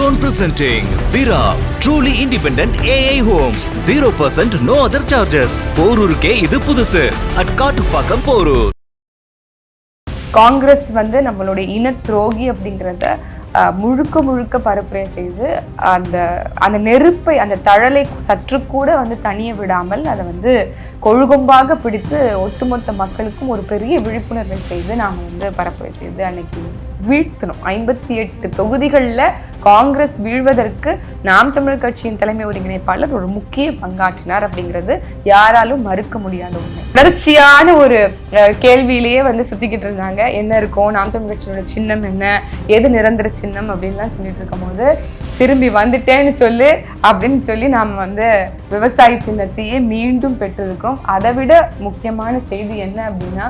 Keystone presenting Vira truly independent AI homes. 0% no other charges. போரூருக்கே இது புதுசு. At Kattupakkam Porur. Congress வந்து நம்மளுடைய இன துரோகி அப்படிங்கிறத முழுக்க முழுக்க பரப்புரை செய்து அந்த அந்த நெருப்பை அந்த தழலை சற்று கூட வந்து தனிய விடாமல் அதை வந்து கொழுகொம்பாக பிடித்து ஒட்டுமொத்த மக்களுக்கும் ஒரு பெரிய விழிப்புணர்வை செய்து நாம் வந்து பரப்புரை செய்து அன்னைக்கு வீழ்த்தணும். ஐம்பத்தி எட்டு தொகுதிகளில் காங்கிரஸ் வீழ்வதற்கு நாம் தமிழர் கட்சியின் தலைமை ஒருங்கிணைப்பாளர் ஒரு முக்கிய பங்காற்றினார் அப்படிங்கிறது யாராலும் மறுக்க முடியாத உண்மை தொடர்ச்சியான ஒரு கேள்வியிலேயே வந்து சுத்திக்கிட்டு இருந்தாங்க. என்ன இருக்கும் நாம் தமிழ் கட்சியோட சின்னம் என்ன எது நிரந்தர சின்னம் அப்படின்லாம் சொல்லிட்டு இருக்கும்போது திரும்பி வந்துட்டேன்னு சொல்லு அப்படின்னு சொல்லி நாம் வந்து விவசாய சின்னத்தையே மீண்டும் பெற்றிருக்கிறோம். அதை விட முக்கியமான செய்தி என்ன அப்படின்னா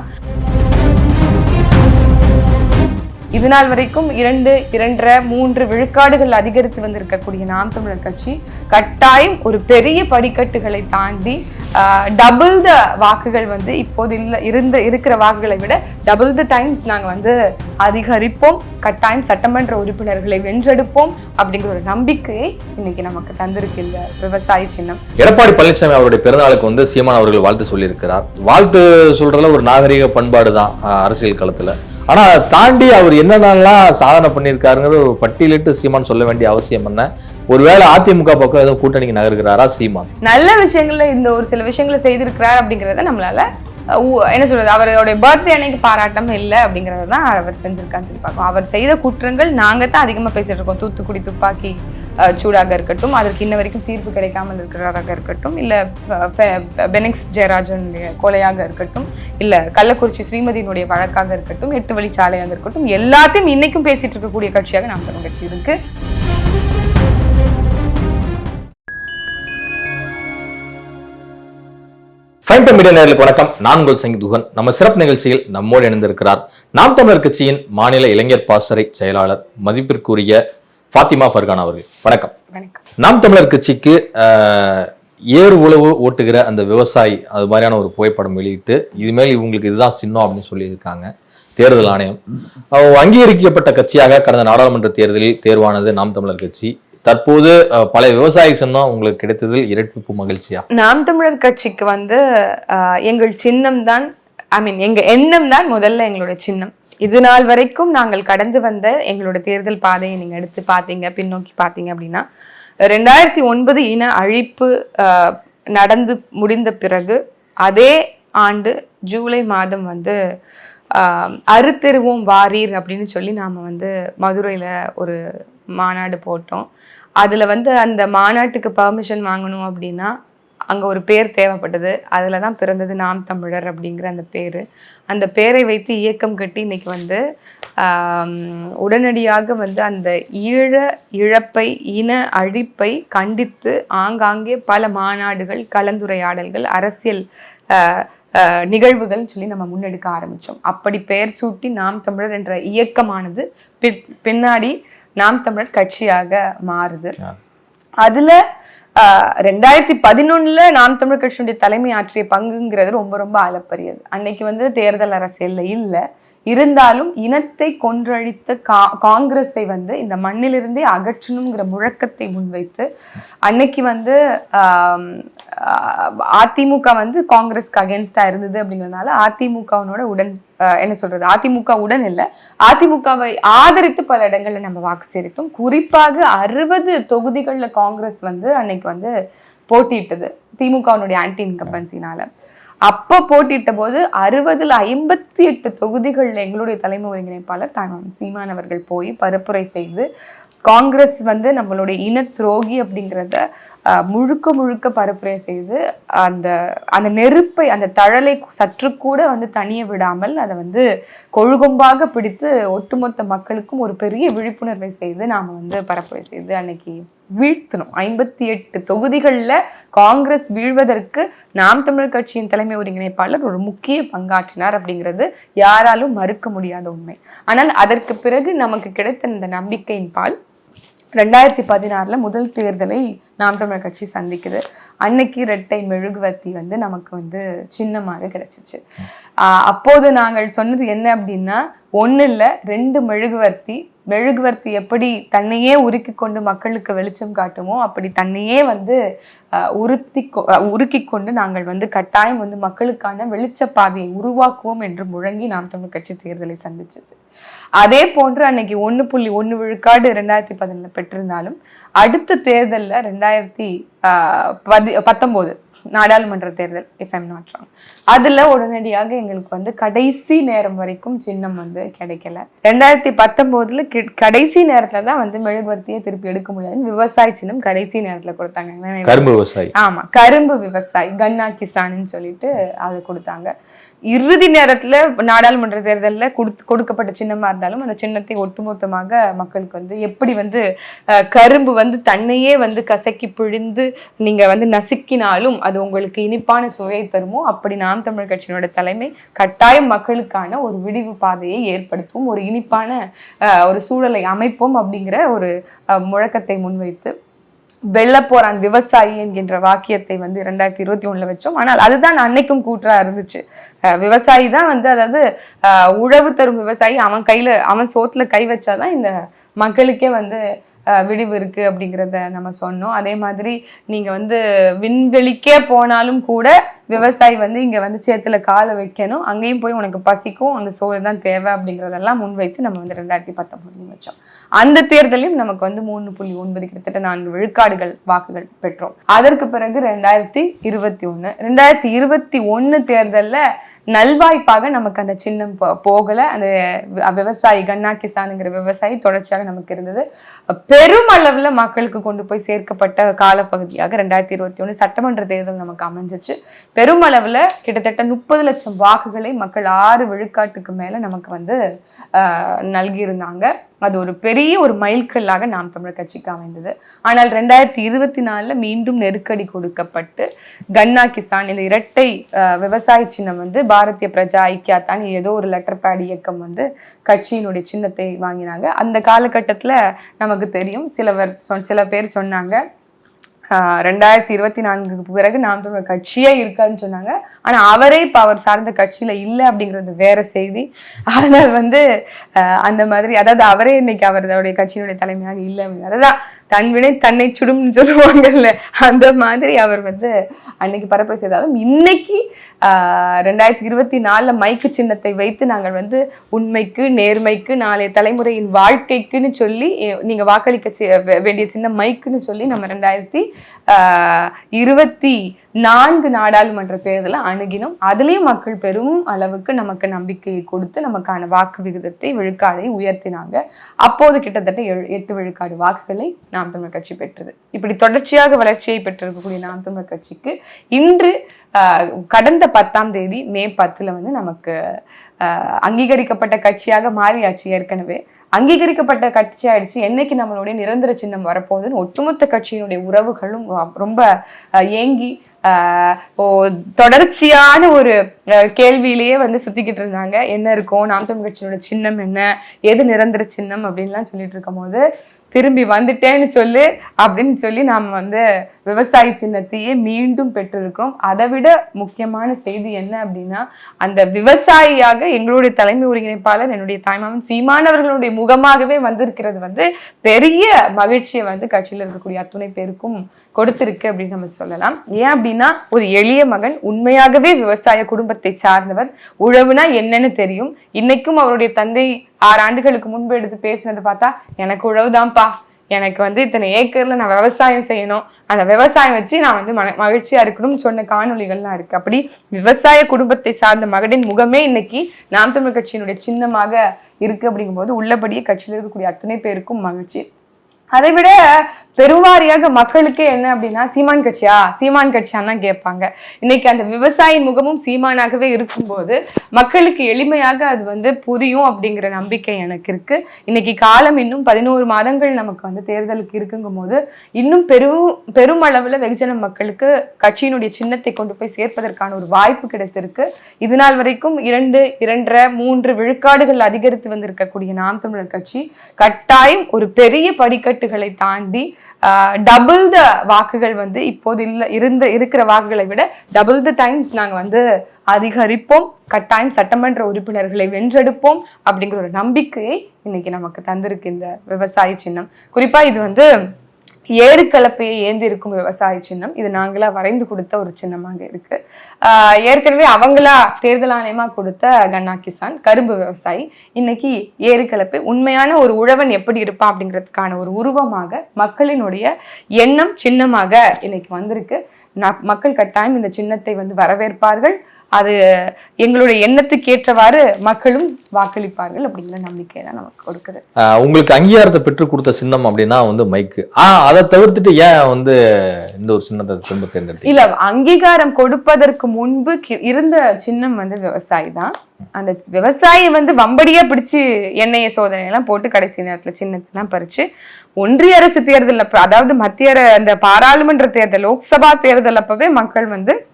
இது நாள் வரைக்கும் இரண்டு இரண்டரை மூன்று விழுக்காடுகள் அதிகரித்து வந்திருக்கக்கூடிய நாம் தமிழர் கட்சி கட்டாயம் ஒரு பெரிய படிக்கட்டுகளை தாண்டி டபுள் த வாக்குகள் வந்து இப்போது இல்லை இருந்த இருக்கிற வாக்குகளை விட டபுள் த டைம்ஸ் நாங்கள் வந்து அதிகரிப்போம். கட்டாயம் சட்டமன்ற உறுப்பினர்களை வென்றெடுப்போம் அப்படிங்கிற ஒரு நம்பிக்கையை இன்னைக்கு நமக்கு தந்திருக்கு இந்த விவசாய சின்னம். எடப்பாடி பழனிசாமி அவருடைய பிறந்தநாளுக்கு வந்து சீமான் அவர்கள் வாழ்த்து சொல்லியிருக்கிறார். வாழ்த்து சொல்றதுல ஒரு நாகரிக பண்பாடு தான் அரசியல் களத்தில். ஆனா அதை தாண்டி அவர் என்னென்னலாம் சாதனை பண்ணியிருக்காருங்கிற ஒரு பட்டியலிட்டு சீமான் சொல்ல வேண்டிய அவசியம் என்ன? ஒருவேளை அதிமுக பக்கம் ஏதோ கூட்டணிக்கு நகர்கிறாரா சீமான்? நல்ல விஷயங்கள்ல இந்த ஒரு சில விஷயங்களை செய்திருக்கிறார் அப்படிங்கறத நம்மளால என்ன சொல்றது அவருடைய பர்த்டே அன்னைக்கு பாராட்டம் இல்லை அப்படிங்கறத தான் அவர் செஞ்சிருக்கான்னு சொல்லி பார்க்கும் அவர் செய்த குற்றங்கள் நாங்கள் தான் அதிகமாக பேசிட்டு இருக்கோம். தூத்துக்குடி துப்பாக்கி சூடாக இருக்கட்டும் அதற்கு இன்ன வரைக்கும் தீர்ப்பு கிடைக்காமல் இருக்கிறதாக இருக்கட்டும் இல்லை பெனிக்ஸ் ஜெயராஜனுடைய கொலையாக இருக்கட்டும் இல்லை கள்ளக்குறிச்சி ஸ்ரீமதியினுடைய வழக்காக இருக்கட்டும் எட்டு வழிச்சாலையாக இருக்கட்டும் எல்லாத்தையும் இன்னைக்கும் பேசிட்டு இருக்கக்கூடிய கட்சியாக நாம் தமிழ் கட்சி இருக்கு. ஃபைன் மீடியா நேர்களுக்கு வணக்கம். நான் உங்கள் சங்கீத் துகன். நம்ம சிறப்பு நிகழ்ச்சியில் நம்மோடு இணைந்திருக்கிறார் நாம் தமிழர் கட்சியின் மாநில இளைஞர் பாசறை செயலாளர் மதிப்பிற்குரிய ஃபாத்திமா ஃபர்கான் அவர்கள். வணக்கம். நாம் தமிழர் கட்சிக்கு ஏறு உழவு ஓட்டுகிற அந்த விவசாயி அது மாதிரியான ஒரு புகைப்படம் வெளியிட்டு இதுமேல் இவங்களுக்கு இதுதான் சின்னம் அப்படின்னு சொல்லியிருக்காங்க. தேர்தல் ஆணையம். அங்கீகரிக்கப்பட்ட கட்சியாக கடந்த நாடாளுமன்ற தேர்தலில் தேர்வானது நாம் தமிழர் கட்சி. தற்போது பல பழைய விவசாயி சின்னம் உங்களுக்கு கிடைத்ததில் இரட்டிப்பு மகிழ்ச்சியா? நாம் தமிழர் கட்சிக்கு வந்து எங்கள் சின்னம் தான் ஐ மீன் எங்க எண்ணம் தான் முதல்ல எங்களோட சின்னம். இது நாள் வரைக்கும் நாங்கள் கடந்து வந்த எங்களோட தேர்தல் பாதையை நீங்க எடுத்து பார்த்தீங்க பின்னோக்கி பார்த்தீங்க அப்படின்னா ரெண்டாயிரத்தி ஒன்பது இன அழிப்பு நடந்து முடிந்த பிறகு அதே ஆண்டு ஜூலை மாதம் வந்து அறுத்தெருவோம் வாரீர் அப்படின்னு சொல்லி நாம வந்து மதுரையில ஒரு மாநாடு போட்டோம். அதில் வந்து அந்த மாநாட்டுக்கு பர்மிஷன் வாங்கணும் அப்படின்னா அங்கே ஒரு பேர் தேவைப்பட்டது. அதில் தான் பிறந்தது நாம் தமிழர் அப்படிங்கிற அந்த பேர். அந்த பேரை வைத்து இயக்கம் கட்டி இன்னைக்கு வந்து உடனடியாக வந்து அந்த ஈழ இழப்பை இன அழிப்பை கண்டித்து ஆங்காங்கே பல மாநாடுகள் கலந்துரையாடல்கள் அரசியல் நிகழ்வுகள் சொல்லி நம்ம முன்னெடுக்க ஆரம்பித்தோம் அப்படி பெயர் சூட்டி நாம் தமிழர் என்ற இயக்கமானது பி- பின்னாடி நாம் தமிழர் கட்சியாக மாறுது. அதுல ஆஹ், ரெண்டாயிரத்தி பதினொன்னுல நாம் தமிழர் கட்சியினுடைய தலைமை ஆற்றிய பங்குங்கிறது ரொம்ப ரொம்ப அளப்பரியது அன்னைக்கு வந்து தேர்தல் அரசியல்ல இல்ல. இருந்தாலும் இனத்தை கொன்றழித்த கா காங்கிரஸை வந்து இந்த மண்ணிலிருந்தே அகற்றணுங்கிற முழக்கத்தை முன்வைத்து அன்னைக்கு வந்து ஆஹ், அதிமுக வந்து காங்கிரஸ்க்கு அகேன்ஸ்டா இருந்தது அப்படிங்கறதுனால அதிமுகவினோட உடன் என்ன சொல்றது அதிமுக உடன் இல்ல. அதிமுகவை ஆதரித்து பல இடங்கள்ல நம்ம வாக்கு சேரித்தோம் குறிப்பாக அறுபது தொகுதிகள்ல காங்கிரஸ் வந்து அன்னைக்கு வந்து போட்டியிட்டது திமுகவினுடைய ஆன்டி இன்கம்பன்சினால. அப்போ போட்டிட்ட போது அறுபதுல ஐம்பத்தி எட்டு தொகுதிகளில் எங்களுடைய தலைமை ஒருங்கிணைப்பாளர் தான் சீமான் அவர்கள் போய் பரப்புரை செய்து காங்கிரஸ் வந்து நம்மளுடைய இன துரோகி அப்படிங்கிறத முழுக்க முழுக்க பரப்புரை செய்து அந்த அந்த நெருப்பை அந்த தழலை சற்று கூட வந்து தனிய விடாமல் அதை வந்து கொழுகொம்பாக பிடித்து ஒட்டுமொத்த மக்களுக்கும் ஒரு பெரிய விழிப்புணர்வை செய்து நாம் வந்து பரப்புரை செய்து அன்னைக்கு வீழ்த்தணும். ஐம்பத்தி எட்டு தொகுதிகளில் காங்கிரஸ் வீழ்வதற்கு நாம் தமிழர் கட்சியின் தலைமை ஒருங்கிணைப்பாளர் ஒரு முக்கிய பங்காற்றினார் அப்படிங்கிறது யாராலும் மறுக்க முடியாத உண்மை. ஆனால் அதற்கு பிறகு நமக்கு கிடைத்த இந்த நம்பிக்கையின் பால் ரெண்டாயிரத்தி பதினாறுல முதல் தேர்தலை நாம் தமிழர் கட்சி சந்திக்குது. அன்னைக்கு இரட்டை மெழுகுவர்த்தி வந்து நமக்கு வந்து சின்னமாக கிடைச்சிச்சு. அப்போது நாங்கள் சொன்னது என்ன அப்படின்னா ஒண்ணு இல்ல ரெண்டு மெழுகுவர்த்தி. மெழுகுவர்த்தி எப்படி தன்னையே உருக்கி கொண்டு மக்களுக்கு வெளிச்சம் காட்டுமோ அப்படி தன்னையே வந்து உறுத்தி உருக்கி கொண்டு நாங்கள் வந்து கட்டாயம் வந்து மக்களுக்கான வெளிச்ச பாதையை உருவாக்குவோம் என்று முழங்கி நாம் தமிழ் கட்சி தேர்தலை சந்திச்சிச்சு. அதே போன்று அன்னைக்கு ஒண்ணு புள்ளி ஒண்ணு விழுக்காடு ரெண்டாயிரத்தி பதினொன்னுல பெற்றிருந்தாலும் அடுத்த தேர்தலில் ரெண்டாயிரத்தி ஆஹ், பதி பத்தொன்பது நாடாளுமன்ற தேர்தல் இஃப் ஐம் நாட் ராங் அதுல உடனடியாக எங்களுக்கு வந்து கடைசி நேரம் வரைக்கும் சின்னம் வந்து கிடைக்கல. ரெண்டாயிரத்தி பத்தொன்பதுல கி- கடைசி நேரத்துல தான் வந்து மெழுகுவர்த்தியை திருப்பி எடுக்க முடியாதுன்னு விவசாய சின்னம் கடைசி நேரத்துல கொடுத்தாங்க. கரும்பு விவசாயி. ஆமா கரும்பு விவசாயி கன்னா கிசான்னு சொல்லிட்டு அது கொடுத்தாங்க. இறுதி நேரத்துல நாடாளுமன்ற தேர்தலில் கொடுத்து கொடுக்கப்பட்ட சின்னமா இருந்தாலும் அந்த சின்னத்தை ஒட்டுமொத்தமாக மக்களுக்கு வந்து எப்படி வந்து கரும்பு வந்து தன்னையே வந்து கசக்கி பிழிந்து நீங்க வந்து நசுக்கினாலும் அது உங்களுக்கு இனிப்பான சுவையை தருமோ அப்படி நாம் தமிழ் கட்சியினோட தலைமை கட்டாயம் மக்களுக்கான ஒரு விடிவு பாதையை ஏற்படுத்தும் ஒரு இனிப்பான ஒரு சூழலை அமைப்போம் அப்படிங்கிற ஒரு முழக்கத்தை முன்வைத்து வெள்ளப்போரான் விவசாயி என்கின்ற வாக்கியத்தை வந்து ரெண்டாயிரத்தி இருபத்தி ஒண்ணுல வச்சோம். ஆனால் அதுதான் அன்னைக்கும் கூற்றா இருந்துச்சு. விவசாயி தான் வந்து அதாவது உழவு தரும் விவசாயி. அவன் கையில அவன் சோத்துல கை வச்சாதான் இந்த மக்களுக்கே வந்து விடிவு இருக்குது அப்படிங்கிறத நம்ம சொன்னோம். அதே மாதிரி நீங்கள் வந்து விண்வெளிக்கே போனாலும் கூட விவசாயி வந்து இங்கே வந்து சேத்துல காலை வைக்கணும். அங்கேயும் போய் உனக்கு பசிக்கும் அந்த சோறு தான் தேவை அப்படிங்கிறதெல்லாம் முன்வைத்து நம்ம வந்து ரெண்டாயிரத்தி பத்தொம்பது வச்சோம். அந்த தேர்தலையும் நமக்கு வந்து மூணு புள்ளி ஒன்பது கிட்டத்தட்ட நான்கு விழுக்காடுகள் வாக்குகள் பெற்றோம். அதற்கு பிறகு ரெண்டாயிரத்தி இருபத்தி ஒன்று ரெண்டாயிரத்தி இருபத்தி ஒன்று தேர்தலில் நல்வாய்ப்பாக நமக்கு அந்த சின்னம் போ- போகல. அந்த விவசாயி கன்னா கிசானுங்கிற விவசாயி தொடர்ச்சியாக நமக்கு இருந்தது. பெருமளவுல மக்களுக்கு கொண்டு போய் சேர்க்கப்பட்ட காலப்பகுதியாக ரெண்டாயிரத்தி இருபத்தி ஒண்ணு சட்டமன்ற தேர்தல் நமக்கு அமைஞ்சிச்சு. பெருமளவுல கிட்டத்தட்ட முப்பது லட்சம் வாக்குகளை மக்கள் ஆறு விழுக்காட்டுக்கு மேல நமக்கு வந்து நல்கியிருந்தாங்க. அது ஒரு பெரிய ஒரு மைல்கல்லாக நாம் தமிழர் கட்சிக்கு அமைந்தது. ஆனால் ரெண்டாயிரத்தி இருபத்தி நாலுல மீண்டும் நெருக்கடி கொடுக்கப்பட்டு கன்னா கிசான் இந்த இரட்டை விவசாய சின்னம் வந்து பாரதிய பிரஜா ஐக்கியாத்தான் ஏதோ ஒரு லெட்டர் பேட் இயக்கம் வந்து கட்சியினுடைய சின்னத்தை வாங்கினாங்க. அந்த காலகட்டத்தில் நமக்கு தெரியும். சிலவர் சொ- சில பேர் சொன்னாங்க ரெண்டாயிரத்தி இருபத்தி நான்குக்கு பிறகு நாம் தமிழர் கட்சியே இருக்காதுன்னு சொன்னாங்க. ஆனா அவரே இப்ப அவர் சார்ந்த கட்சியில இல்லை அப்படிங்கிறது வேற செய்தி. அதனால் வந்து அந்த மாதிரி அதாவது அவரே இன்னைக்கு அவருடைய கட்சியினுடைய தலைமையாக இல்லை அப்படின்னு. அதுதான் தன் வினை தன்னை சுடும்னு சொல்லுவாங்கல்ல அந்த மாதிரி அவர் வந்து அன்னைக்கு பரப்புரை செய்தாலும் இன்னைக்கு ஆஹ் ரெண்டாயிரத்தி இருபத்தி நாலுல மைக்கு சின்னத்தை வைத்து நாங்கள் வந்து உண்மைக்கு நேர்மைக்கு நாளைய தலைமுறையின் வாழ்க்கைக்குன்னு சொல்லி நீங்கள் நீங்க வாக்களிக்க வே- வேண்டிய சின்ன மைக்குன்னு சொல்லி நம்ம ரெண்டாயிரத்தி இருபத்தி நான்கு நாடாளுமன்ற தேர்தலை அணுகினோம். அதுலேயும் மக்கள் பெரும் அளவுக்கு நமக்கு நம்பிக்கையை கொடுத்து நமக்கான வாக்கு விகிதத்தை விழுக்காடை உயர்த்தினாங்க. அப்போது கிட்டத்தட்ட ஏழு- எட்டு விழுக்காடு வாக்குகளை நாம் தமிழர் கட்சி பெற்றது. இப்படி தொடர்ச்சியாக வளர்ச்சியை பெற்றிருக்கக்கூடிய நாம் தமிழர் கட்சிக்கு இன்று ஆஹ், கடந்த பத்தாம் தேதி மே பத்துல வந்து நமக்கு ஆஹ், அங்கீகரிக்கப்பட்ட கட்சியாக மாறியாச்சு ஏற்கனவே. அங்கீகரிக்கப்பட்ட கட்சி ஆயிடுச்சு. என்னைக்கு நம்மளுடைய நிரந்தர சின்னம் வரப்போகுதுன்னு ஒட்டுமொத்த கட்சியினுடைய உறவுகளும் ரொம்ப ஏங்கி ஆஹ், ஓ தொடர்ச்சியான ஒரு கேள்வியிலேயே வந்து சுத்திக்கிட்டு இருந்தாங்க. என்ன இருக்கும் நாம் தமிழ் கட்சியோட சின்னம் என்ன எது நிரந்தர சின்னம் அப்படின்லாம் சொல்லிட்டு இருக்கும் போது திரும்பி வந்துட்டேன்னு சொல்லு அப்படின்னு சொல்லி நாம வந்து விவசாய சின்னத்தையே மீண்டும் பெற்றிருக்கிறோம். அதை விட முக்கியமான செய்தி என்ன அப்படின்னா அந்த விவசாயியாக எங்களுடைய தலைமை ஒருங்கிணைப்பாளர் என்னுடைய தாய்மாமன் சீமானவர்களுடைய முகமாகவே வந்திருக்கிறது வந்து பெரிய மகிழ்ச்சியை வந்து கட்சியில் இருக்கக்கூடிய அத்துணை பேருக்கும் கொடுத்திருக்கு அப்படின்னு நம்ம சொல்லலாம். ஏன் அப்படின்னா ஒரு எளிய மகன் உண்மையாகவே விவசாய குடும்பத்தை சார்ந்தவர். உழவுனா என்னன்னு தெரியும். இன்னைக்கும் அவருடைய தந்தை ஆறு ஆண்டுகளுக்கு முன்பு எடுத்து பேசினது பார்த்தா எனக்கு உழவுதான்ப்பா. எனக்கு வந்து இத்தனை ஏக்கர்ல நான் விவசாயம் செய்யணும். அந்த விவசாயம் வச்சு நான் வந்து மன மகிழ்ச்சியா இருக்கணும்னு சொன்ன காணொளிகள்லாம் இருக்கு. அப்படி விவசாய குடும்பத்தை சார்ந்த மகனின் முகமே இன்னைக்கு நாம் தமிழ் கட்சியினுடைய சின்னமாக இருக்கு அப்படிங்கும்போது உள்ளபடியே கட்சியில் இருக்கக்கூடிய அத்தனை பேருக்கும் மகிழ்ச்சி. அதை விட பெருவாரியாக மக்களுக்கு என்ன அப்படின்னா சீமான் கட்சியா? சீமான் கட்சியான்னு தான் கேட்பாங்க. இன்னைக்கு அந்த விவசாயின் முகமும் சீமானாகவே இருக்கும்போது மக்களுக்கு எளிமையாக அது வந்து புரியும் அப்படிங்கிற நம்பிக்கை எனக்கு இருக்கு. இன்னைக்கு காலம் இன்னும் பதினோரு மாதங்கள் நமக்கு வந்து தேர்தலுக்கு இருக்குங்கும் போது இன்னும் பெரும் பெருமளவுல வெகுஜன மக்களுக்கு கட்சியினுடைய சின்னத்தை கொண்டு போய் சேர்ப்பதற்கான ஒரு வாய்ப்பு கிடைத்திருக்கு. இது நாள் வரைக்கும் இரண்டு இரண்டரை மூன்று விழுக்காடுகள் அதிகரித்து வந்திருக்கக்கூடிய நாம் தமிழர் கட்சி கட்டாயம் ஒரு பெரிய படிக்கட்டு மதிப்பெட்டுகளை தாண்டி டபுள் த வாக்குகள் வந்து இப்போது இல்ல இருந்த இருக்கிற வாக்குகளை விட டபுள் த டைம்ஸ் நாங்க வந்து அதிகரிப்போம் கட்டாயம் சட்டமன்ற உறுப்பினர்களை வென்றெடுப்போம் அப்படிங்கிற ஒரு நம்பிக்கையை இன்னைக்கு நமக்கு தந்திருக்கு இந்த விவசாய சின்னம். குறிப்பா இது வந்து ஏறு கலப்பையை ஏந்தி இருக்கும் விவசாய சின்னம். இது நாங்களா வரைந்து கொடுத்த ஒரு சின்னமாக இருக்கு. ஆஹ் ஏற்கனவே அவங்களா தேர்தல் ஆணையமா கொடுத்த கண்ணா கிசான் கரும்பு விவசாயி. இன்னைக்கு ஏறு கலப்பை உண்மையான ஒரு உழவன் எப்படி இருப்பான் அப்படிங்கிறதுக்கான ஒரு உருவமாக மக்களினுடைய எண்ணம் சின்னமாக இன்னைக்கு வந்திருக்கு. மக்கள் கட்டாயம் இந்த சின்னத்தை வந்து வரவேற்பார்கள். அது எங்களுடைய எண்ணத்துக்கு ஏற்றவாறு மக்களும் வாக்களிப்பார்கள் அப்படிங்கிற நம்பிக்கை தான் நமக்கு கொடுக்குது. உங்களுக்கு அங்கீகாரத்தை பெற்றுக் கொடுத்த சின்னம் அப்படின்னா வந்து மைக்கு ஆ அதை தவிர்த்துட்டு ஏன் வந்து இந்த ஒரு சின்னத்தை திரும்ப தேர்ந்தெடுத்தீங்க? இல்ல அங்கீகாரம் கொடுப்பதற்கு முன்பு இருந்த சின்னம் வந்து விவசாயி தான் அந்த விவசாயி வந்து வம்படியா பிடிச்சு எண்ணெய சோதனை எல்லாம் போட்டு கடைசி நேரத்துல சின்னத்தெல்லாம் பறிச்சு ஒன்றிய அரசு தேர்தல் அதாவது மத்திய அந்த பாராளுமன்ற தேர்தல் லோக்சபா தேர்தல் அப்பவே மக்கள் வந்து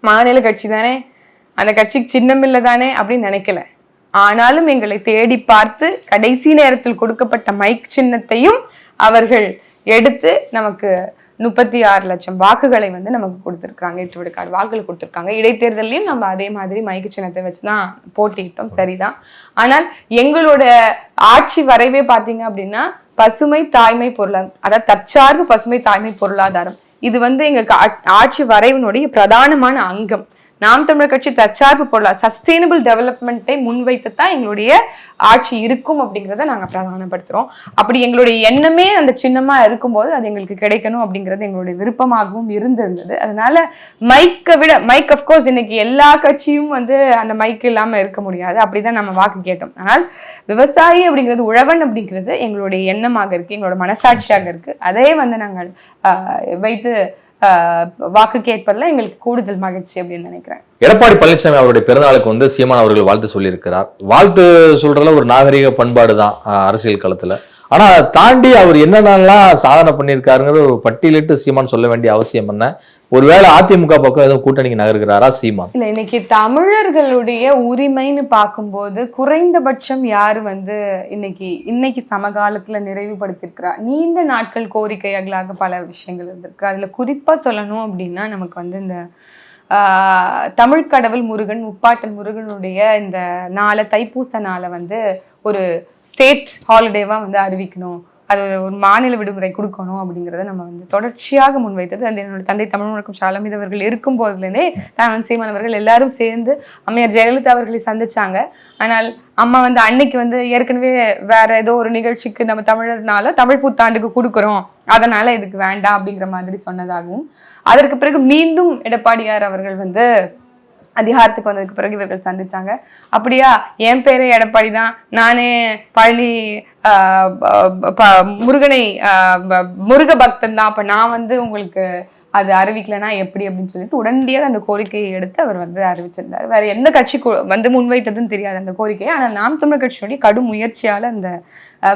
மாநில கட்சி தானே அந்த கட்சிக்கு சின்னம் இல்லை தானே அப்படின்னு நினைக்கல. ஆனாலும் எங்களை தேடி பார்த்து கடைசி நேரத்தில் கொடுக்கப்பட்ட மைக் சின்னத்தையும் அவர்கள் எடுத்து நமக்கு முப்பத்தி ஆறு லட்சம் வாக்குகளை வந்து நமக்கு கொடுத்துருக்காங்க எட்டு விழுக்காடு வாக்குகள் கொடுத்துருக்காங்க. இடைத்தேர்தலையும் நம்ம அதே மாதிரி மைக்கு சின்னத்தை வச்சு தான் போட்டியிட்டோம் சரிதான். ஆனால் எங்களோட ஆட்சி வரைவே பார்த்தீங்க அப்படின்னா பசுமை தாய்மை பொருளாதாரம் அதாவது தற்சார்பு பசுமை தாய்மை பொருளாதாரம். இது வந்து எங்களுக்கு ஆட்சி வரைவினுடைய பிரதானமான அங்கம். நாம் தமிழர் கட்சி தற்சார்பு பொருளாதார சஸ்டைனபிள் டெவலப்மெண்ட்டை முன்வைத்து தான் எங்களுடைய ஆட்சி இருக்கும் அப்படிங்கிறத நாங்கள் பிரதானப்படுத்துகிறோம் அப்படி எங்களுடைய எண்ணமே அந்த சின்னமாக இருக்கும்போது அது எங்களுக்கு கிடைக்கணும் அப்படிங்கிறது எங்களுடைய விருப்பமாகவும் இருந்திருந்தது. அதனால மைக்கை விட மைக் அஃப்கோர்ஸ் இன்னைக்கு எல்லா கட்சியும் வந்து அந்த மைக் இல்லாமல் இருக்க முடியாது. அப்படிதான் நம்ம வாக்கு கேட்டோம். ஆனால் விவசாயி அப்படிங்கிறது உழவன் அப்படிங்கிறது எங்களுடைய எண்ணமாக இருக்குது எங்களோட மனசாட்சியாக இருக்குது அதே வந்து நாங்கள் வைத்து வாக்கு கேட்பதில் எங்களுக்கு கூடுதல் மகிழ்ச்சி அப்படின்னு நினைக்கிறேன். எடப்பாடி பழனிசாமி அவருடைய பிறந்தநாளுக்கு வந்து சீமான் அவர்கள் வாழ்த்து சொல்லியிருக்கிறார். வாழ்த்து சொல்றதுல ஒரு நாகரிக பண்பாடு தான் அரசியல் களத்துல. ஆனால் அதை தாண்டி அவர் என்னென்னலாம் சாதனை பண்ணியிருக்காருங்கிற ஒரு பட்டியலிட்டு சீமான் சொல்ல வேண்டிய அவசியம் என்ன? ஒருவேளை அதிமுக பக்கம் ஏதோ கூட்டணிக்கு நகர்கிறாரா சீமான்? இல்லை இன்னைக்கு தமிழர்களுடைய உரிமைன்னு பார்க்கும்போது குறைந்தபட்சம் யார் வந்து இன்னைக்கு இன்னைக்கு சமகாலத்தில் நிறைவுபடுத்தியிருக்கிறா? நீண்ட நாட்கள் கோரிக்கைகளாக பல விஷயங்கள் இருந்திருக்கு. அதில் குறிப்பாக சொல்லணும் அப்படின்னா நமக்கு வந்து இந்த தமிழ் கடவுள் முருகன் முப்பாட்டன் முருகனுடைய இந்த நாளை தைப்பூச நாளை வந்து ஒரு ஸ்டேட் ஹாலிடேவா வந்து அறிவிக்கணும். அது ஒரு மாநில விடுமுறை கொடுக்கணும் அப்படிங்கிறத நம்ம வந்து தொடர்ச்சியாக முன்வைத்தது. அந்த என்னோட தந்தை தமிழ் முழக்கம் ஷாலமித் அவர்கள் இருக்கும் போதுலேருந்தே தாமன் சீமான் அவர்கள் எல்லாரும் சேர்ந்து அம்மையார் ஜெயலலிதா அவர்களை சந்திச்சாங்க. ஆனால் அம்மா வந்து அன்னைக்கு வந்து ஏற்கனவே வேற ஏதோ ஒரு நிகழ்ச்சிக்கு நம்ம தமிழர்னால தமிழ் புத்தாண்டுக்கு கொடுக்குறோம். அதனால இதுக்கு வேண்டாம் அப்படிங்கிற மாதிரி சொன்னதாகவும் அதற்கு பிறகு மீண்டும் எடப்பாடியார் அவர்கள் வந்து அதிகாரத்துக்கு வந்ததுக்கு பிறகு இவர்கள் சந்திச்சாங்க. அப்படியா? என் பேரே எடப்பாடி தான். நானே பழனி முருகனை முருக பக்தன் தான். அப்ப நான் வந்து உங்களுக்கு அது அறிவிக்கலைன்னா எப்படி அப்படின்னு சொல்லிட்டு உடனடியாக அந்த கோரிக்கையை எடுத்து அவர் வந்து அறிவிச்சிருந்தார். வேற எந்த கட்சி வந்து முன்வைத்ததுன்னு தெரியாது அந்த கோரிக்கையை. ஆனால் நாம் தமிழர் கட்சியுடைய கடும் முயற்சியால அந்த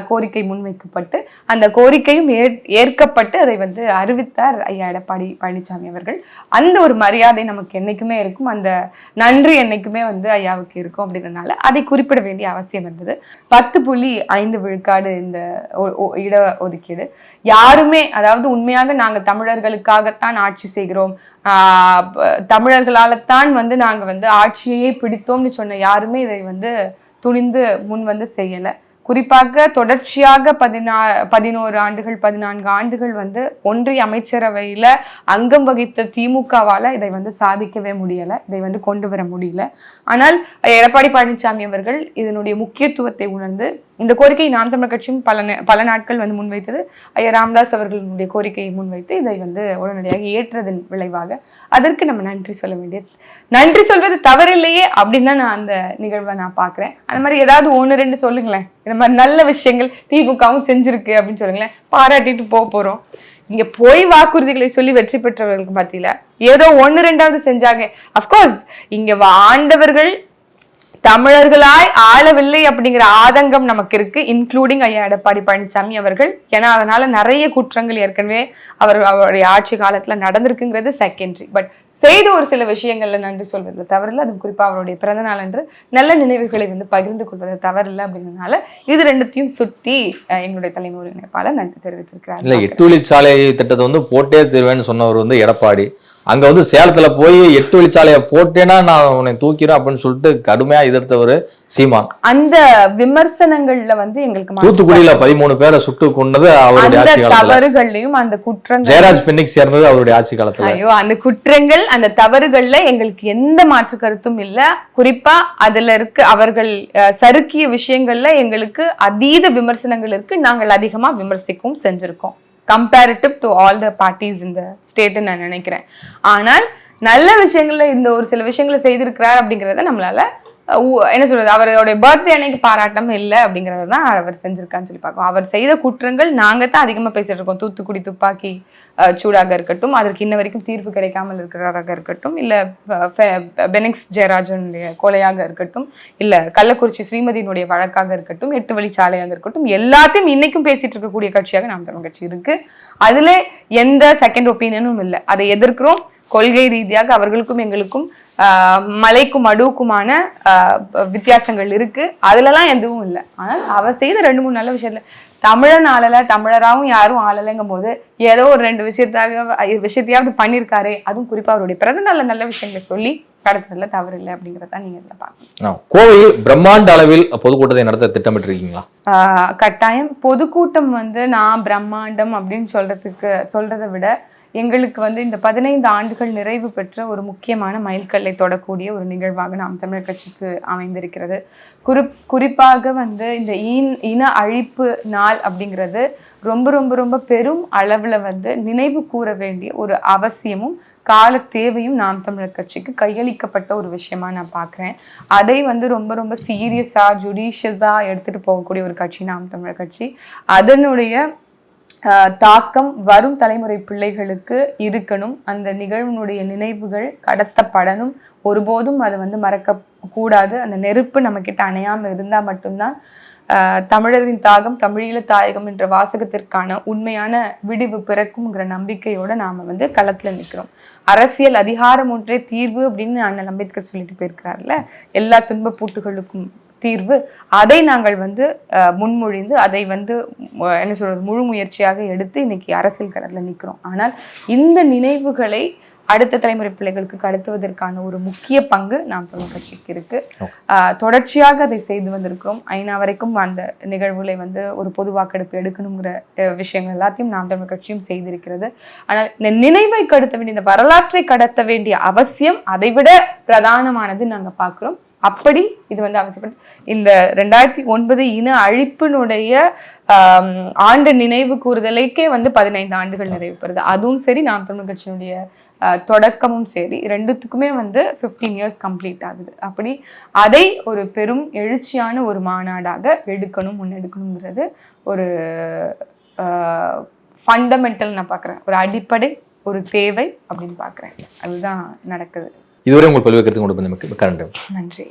கோரிக்கை முன்வைக்கப்பட்டு அந்த கோரிக்கையும் ஏற்- ஏற்கப்பட்டு அதை வந்து அறிவித்தார் ஐயா எடப்பாடி பழனிசாமி அவர்கள். அந்த ஒரு மரியாதை நமக்கு என்னைக்குமே இருக்கும். அந்த நன்றி என்னைக்குமே வந்து ஐயாவுக்கு இருக்கும் அப்படின்றனால அதை குறிப்பிட வேண்டிய அவசியம் இருந்தது. பத்து புள்ளி ஐந்து விழுக்காடு இந்த ஒ- இட ஒதுக்கீடு. யாருமே அதாவது உண்மையாக நாங்க தமிழர்களுக்காகத்தான் ஆட்சி செய்கிறோம். ஆஹ் வந்து நாங்க வந்து ஆட்சியையே பிடித்தோம்னு சொன்ன யாருமே இதை வந்து துணிந்து முன் வந்து செய்யலை. குறிப்பாக தொடர்ச்சியாக பதினா பதினோரு ஆண்டுகள் பதினான்கு ஆண்டுகள் வந்து ஒன்றிய அமைச்சரவையில அங்கம் வகித்த திமுகவால இதை வந்து சாதிக்கவே முடியல இதை வந்து கொண்டு வர முடியல. ஆனால் எடப்பாடி பழனிசாமி அவர்கள் இதனுடைய முக்கியத்துவத்தை உணர்ந்து இந்த கோரிக்கை நாம் தமிழர் கட்சியும் பல பல நாட்கள் வந்து முன்வைத்தது. ஐயா ராம்தாஸ் அவர்களுடைய கோரிக்கையை முன்வைத்து இதை வந்து உடனடியாக ஏற்றதன் விளைவாக அதற்கு நம்ம நன்றி சொல்ல வேண்டியது. நன்றி சொல்வது தவறில்லையே அப்படின்னு தான் நான் அந்த நிகழ்வை நான் பார்க்குறேன். அந்த மாதிரி ஏதாவது ஒன்று ரெண்டு சொல்லுங்களேன். இந்த மாதிரி நல்ல விஷயங்கள் திமுகவும் செஞ்சிருக்கு அப்படின்னு சொல்லுங்களேன். பாராட்டிட்டு போக போறோம். இங்க போய் வாக்குறுதிகளை சொல்லி வெற்றி பெற்றவர்களுக்கு மத்தியில ஏதோ ஒன்று ரெண்டாவது செஞ்சாங்க. அஃப்கோர்ஸ் இங்க ஆண்டவர்கள் தமிழர்களாய் ஆளவில்லை அப்படிங்கிற ஆதங்கம் நமக்கு இருக்கு இன்க்ளூடிங் ஐயா எடப்பாடி பழனிசாமி அவர்கள். ஏன்னா அதனால நிறைய குற்றங்கள் ஏற்கனவே அவர் அவருடைய ஆட்சி காலத்துல நடந்திருக்குங்கிறது செகண்டரி பட் செய்த ஒரு சில விஷயங்கள்ல நன்றி சொல்வதில் தவறில்லை. அதுவும் குறிப்பா அவருடைய பிறந்த நாள் அன்று நல்ல நினைவுகளை வந்து பகிர்ந்து கொள்வது தவறில்லை அப்படிங்கிறதுனால இது ரெண்டுத்தையும் சுத்தி எங்களுடைய தலைமை ஒருங்கிணைப்பாளர் நன்றி இல்ல எட்டு வழிச்சாலை திட்டத்தை வந்து போட்டே தருவேன்னு சொன்னவர் வந்து எடப்பாடி. அங்க வந்து சேலத்துல போய் எட்டு வழிச்சாலையை போட்டேன்னா நான் உன்னை தூக்கிறேன் அப்படின்னு சொல்லிட்டு கடுமையா எதிர்த்தவர் சீமான். அந்த விமர்சனங்கள்ல வந்து எங்களுக்கு தூத்துக்குடியில பதிமூணு பேரை சுட்டு கொன்னது அவருடைய ஆட்சி காலத்துல. தவறுகள்லையும் அந்த குற்றங்கள் ஜெயராஜ் பென்னிக்ஸ் சேர்ந்தது அவருடைய ஆட்சி காலத்துல. ஐயோ அந்த குற்றங்கள் அந்த தவறுகள்ல எங்களுக்கு எந்த மாற்று கருத்தும் இல்ல. குறிப்பா அதுல இருக்கு அவர்கள் சறுக்கிய விஷயங்கள்ல எங்களுக்கு அதீத விமர்சனங்கள் இருக்கு. நாங்கள் அதிகமா விமர்சிக்கவும் செஞ்சிருக்கோம். Comparative to all the parties இந்த ஸ்டேட்டுன்னு நான் நினைக்கிறேன். ஆனால் நல்ல விஷயங்கள்ல இந்த ஒரு சில விஷயங்களை செய்திருக்கிறார் அப்படிங்கிறத நம்மளால என்ன சொல்றது அவருடைய பர்த்டே அன்னைக்கு பாராட்டம் இல்லை அப்படிங்கறத தான் அவர் செஞ்சிருக்கான்னு சொல்லி பார்க்கோம் அவர் செய்த குற்றங்கள் நாங்க தான் அதிகமா பேசிட்டு இருக்கோம். தூத்துக்குடி துப்பாக்கி சூடாக இருக்கட்டும் அதற்கு இன்ன வரைக்கும் தீர்வு கிடைக்காமல் இருக்கிறதாக இருக்கட்டும் இல்ல பெனிக்ஸ் ஜெயராஜனுடைய கொலையாக இருக்கட்டும் இல்ல கள்ளக்குறிச்சி ஸ்ரீமதியினுடைய வழக்காக இருக்கட்டும் எட்டு வழிச்சாலையாக இருக்கட்டும் எல்லாத்தையும் இன்னைக்கும் பேசிட்டு இருக்கக்கூடிய கட்சியாக நாம் தமிழ் கட்சி இருக்கு. அதுல எந்த செகண்ட் ஒப்பீனியனும் இல்லை. அதை எதிர்க்கிறோம். கொள்கை ரீதியாக அவர்களுக்கும் எங்களுக்கும் மலைக்கும் அடுவுக்குமான வித்தியாசங்கள் இருக்கு. அதுலலாம் எதுவும் இல்லை. ஆனால் அவர் செய்த ரெண்டு மூணு நல்ல விஷயத்துல தமிழன் ஆளல தமிழராவும் யாரும் ஆளலைங்கும் போது ஏதோ ஒரு ரெண்டு விஷயத்தாக விஷயத்தையாவது பண்ணியிருக்காரு அதுவும் குறிப்பா அவருடைய பிறந்த நல்ல நல்ல விஷயங்களை சொல்லி கடத்துறதுல தவறு இல்லை அப்படிங்கிறத நீங்க இதுல பார்க்கணும். ஆ, கோவையில் பிரம்மாண்ட அளவில் பொதுக்கூட்டத்தை நடத்த திட்டமிட்டிருக்கீங்களா? கட்டாயம். பொதுக்கூட்டம் வந்து நான் பிரம்மாண்டம் அப்படின்னு சொல்றதுக்கு சொல்றதை விட எங்களுக்கு வந்து இந்த பதினைந்து ஆண்டுகள் நிறைவு பெற்ற ஒரு முக்கியமான மைல்கல்லை தொடக்கூடிய ஒரு நிகழ்வாக நாம் தமிழர் கட்சிக்கு அமைந்திருக்கிறது. குறி குறிப்பாக வந்து இந்த இன் இன அழிப்பு நாள் அப்படிங்கிறது ரொம்ப ரொம்ப ரொம்ப பெரும் அளவில் வந்து நினைவு கூற வேண்டிய ஒரு அவசியமும் கால தேவையும் நாம் தமிழர் கட்சிக்கு கையளிக்கப்பட்ட ஒரு விஷயமா நான் பார்க்குறேன். அதை வந்து ரொம்ப ரொம்ப சீரியஸாக ஜுடிஷியஸாக எடுத்துகிட்டு போகக்கூடிய ஒரு கட்சி நாம் தமிழர் கட்சி. அதனுடைய தாக்கம் வரும் தலைமுறை பிள்ளைகளுக்கு இருக்கணும். அந்த நிகழ்வினுடைய நினைவுகள் கடத்தப்படணும். ஒருபோதும் அதை வந்து மறக்க கூடாது அந்த நெருப்பு நம்ம கிட்ட இருந்தால் இருந்தா மட்டும்தான் தமிழரின் தாகம் தமிழீழ தாயகம் என்ற வாசகத்திற்கான உண்மையான விடிவு பிறக்குங்கிற நம்பிக்கையோட நாம வந்து களத்தில் நிற்கிறோம் அரசியல் அதிகாரம் ஒன்றே தீர்வு அப்படின்னு அண்ணல் அம்பேத்கர் சொல்லிட்டு போயிருக்கிறார்ல எல்லா துன்பப்பூட்டுகளுக்கும் தீர்வு. அதை நாங்கள் வந்து முன்மொழிந்து அதை வந்து என்ன சொல்றது முழு முயற்சியாக எடுத்து இன்னைக்கு அரசியல் களத்துல நிக்கிறோம். ஆனால் இந்த நினைவுகளை அடுத்த தலைமுறை பிள்ளைகளுக்கு கடத்துவதற்கான ஒரு முக்கிய பங்கு நாம் தமிழ் கட்சிக்கு இருக்கு ஆஹ், தொடர்ச்சியாக அதை செய்து வந்திருக்கிறோம். ஐநா வரைக்கும் அந்த நிகழ்வுகளை வந்து ஒரு பொது வாக்கெடுப்பு எடுக்கணுங்கிற விஷயங்கள் எல்லாத்தையும் நாம் தமிழ் கட்சியும் செய்திருக்கிறது. ஆனால் இந்த நினைவை கடத்த வேண்டிய இந்த வரலாற்றை கடத்த வேண்டிய அவசியம் அதைவிட பிரதானமானது நாங்க பார்க்கிறோம். அப்படி இது வந்து அவசியப்பட்டு இந்த ரெண்டாயிரத்தி ஒன்பது இன அழிப்பினுடைய ஆண்டு நினைவு கூறுதலுக்கே வந்து பதினைந்து ஆண்டுகள் நிறைவு பெறுது. அதுவும் சரி நாம் தமிழ் கட்சியினுடைய தொடக்கமும் சரி ரெண்டுத்துக்குமே வந்து 15 இயர்ஸ் கம்ப்ளீட் ஆகுது. அப்படி அதை ஒரு பெரும் எழுச்சியான ஒரு மாநாடாக எடுக்கணும் முன்னெடுக்கணுங்கிறது ஒரு ஃபண்டமெண்டல் நான் பார்க்குறேன். ஒரு அடிப்படை ஒரு தேவை அப்படின்னு பார்க்குறேன். அதுதான் நடக்குது. இதுவரை உங்கள் பல்வேறு கருத்து கொண்டு வந்தமைக்கு மிக்க நன்றி